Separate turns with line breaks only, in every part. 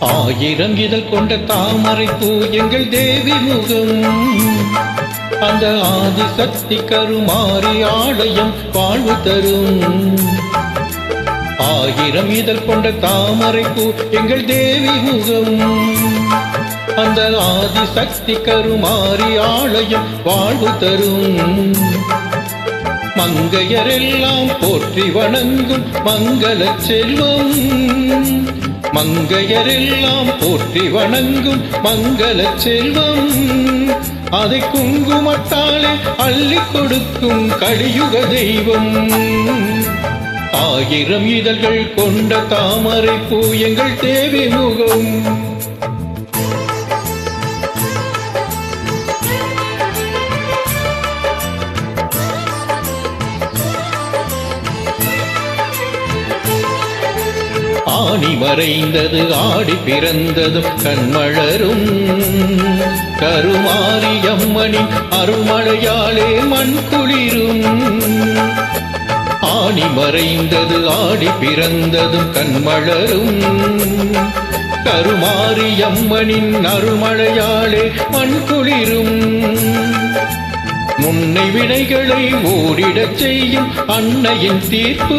ஆயிரம் இதழ் கொண்ட தாமரை பூ எங்கள் தேவி முகம். அந்த ஆதி சக்தி கருமாறி ஆலயம் வாழ்வு தரும். ஆயிரம் இதழ் கொண்ட தாமரை பூ எங்கள் தேவி முகம். அந்த ஆதி சக்தி கருமாறி ஆலயம் வாழ்வு தரும். மங்கையரெல்லாம் போற்றி வணங்கும் மங்கள செல்வம். மங்கையரெல்லாம் போற்றி வணங்கும் மங்கள செல்வம். அதை குங்குமத்தாலே அள்ளி கொடுக்கும் கலியுக தெய்வம். ஆயிரம் இதழ்கள் கொண்ட தாமரை பூ எங்கள் தேவி முகம். ஆணி மறைந்தது ஆடி பிறந்ததும் கண்மலரும். கருமாரியம்மனின் அருள்மழையாலே மண் குளிரும். ஆணி மறைந்தது ஆடி பிறந்ததும் கண்மலரும். கருமாரியம்மனின் அருள்மழையாலே மண் குளிரும். முன்னை வினைகளை ஓடிடச் செய்யும் அன்னையின் தீர்ப்பு.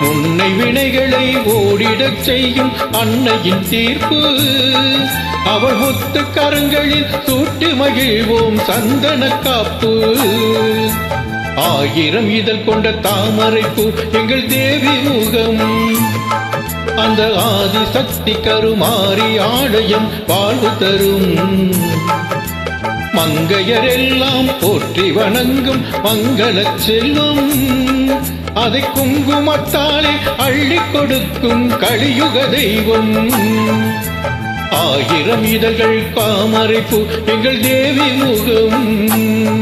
முன்னை வினைகளை ஓடிடச் செய்யும் அன்னையின் தீர்ப்பு. அவள் முத்து கரங்களில் சூட்டி மகிழ்வோம் சந்தன காப்பு. ஆயிரம் இதழ் கொண்ட தாமரைப்பு எங்கள் தேவி முகம். அந்த ஆதி சக்தி கருமாறி ஆலயம் வாழ்வு தரும். மங்கையரெல்லாம் போற்றி வணங்கும் மங்கள செல்வம். அதை குங்குமத்தாலே அள்ளி கொடுக்கும் கலியுக தெய்வம். ஆயிரம் இதழ்கள் காமரைப்பு எங்கள் தேவி முகம்.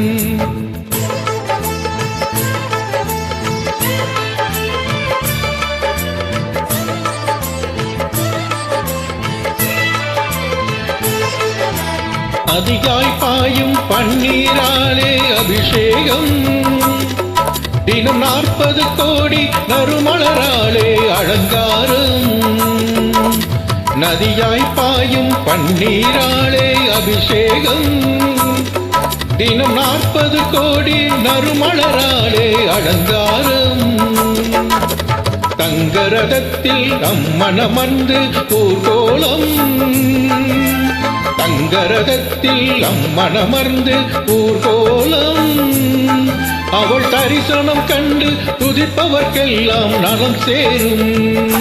அதிகாய் பாயும் பன்னீராலே அபிஷேகம். தினம் நாற்பது கோடி நறுமலராலே அலங்காரம். நதியாய் பாயும் பன்னீராலே அபிஷேகம். தினம் நாற்பது கோடி நறுமலராலே அலங்காரம். நம் மனமந்து ஊர்கோலம் தங்கரகத்தில் அம்மணமர்ந்து ஊர்கோலம். அவள் தரிசனம் கண்டு துதிப்பவர்க்கெல்லாம் நலம் சேரும்.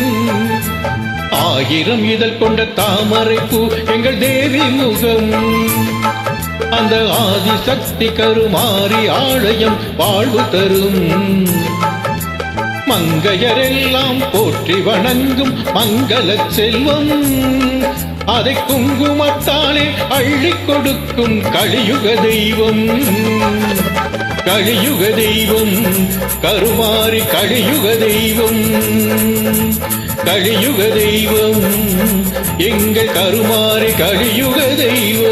ஆயிரம் இதழ் கொண்ட தாமரை பூ எங்கள் தேவி முகம். அந்த ஆதி சக்தி கருமாறி ஆலயம் வாழ்வு தரும். மங்கையரெல்லாம் போற்றி வணங்கும் மங்கள செல்வம். அதை குங்குமத்தாலே அள்ளி கொடுக்கும் கலியுக தெய்வம். கலியுக தெய்வம் கருமாறி கலியுக தெய்வம். கலியுக தெய்வம் எங்கள் கருமாறி கலியுக தெய்வம்.